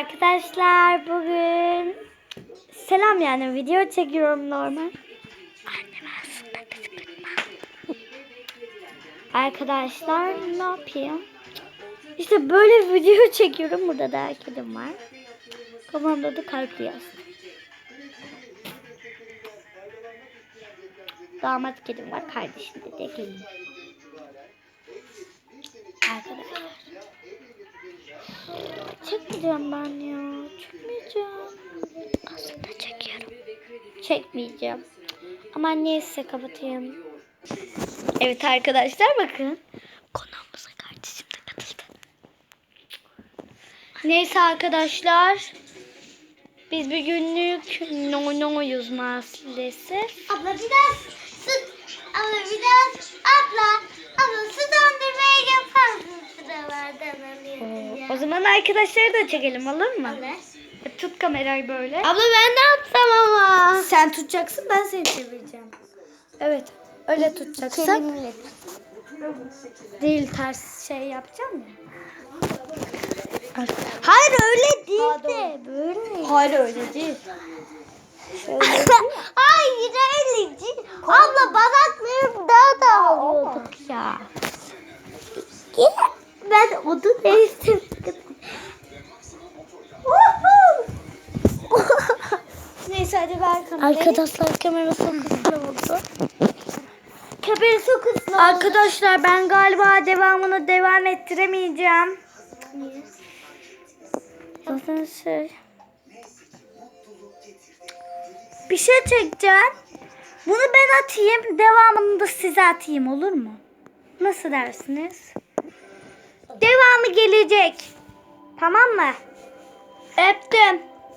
Arkadaşlar bugün selam yani video çekiyorum normal. Arkadaşlar ne yapayım? İşte böyle video çekiyorum. Burada da kedim var. Kafamda da kalpli yaz. Damat kedim var. Kardeşim de gelin. Çekmeyeceğim ben ya. Çekmeyeceğim. Aslında çekiyorum. Çekmeyeceğim. Ama neyse kapatayım. Evet arkadaşlar bakın. Konuğumuza kardeşim de katıldı. Neyse arkadaşlar. Biz bir günlük no no'yuz maalesef. Abla biraz süt, abla biraz, abla zaman arkadaşları da çekelim olur mu? ya. Tut kamerayı böyle. Abla ben ne yapsam ama? Sen tutacaksın ben seni çevireceğim. Evet öyle tutacaksın. Değil ters şey yapacağım ya. Hayır öyle değil de böyle. Hayır öyle değil. Hayır öyle değil. Abla bazaklarım daha da alıyorduk ya. Ben onu değiştirdim. Neyse hadi ver kamerayı. Arkadaşlar kamera sokaklı oldu. Kamera sokutsun. Arkadaşlar ben galiba devamını devam ettiremeyeceğim. Zaten şey. Bir şey çekeceğim. Bunu ben atayım. Devamını da size atayım olur mu? Nasıl dersiniz? Devamı gelecek. Tamam mı? Öptüm.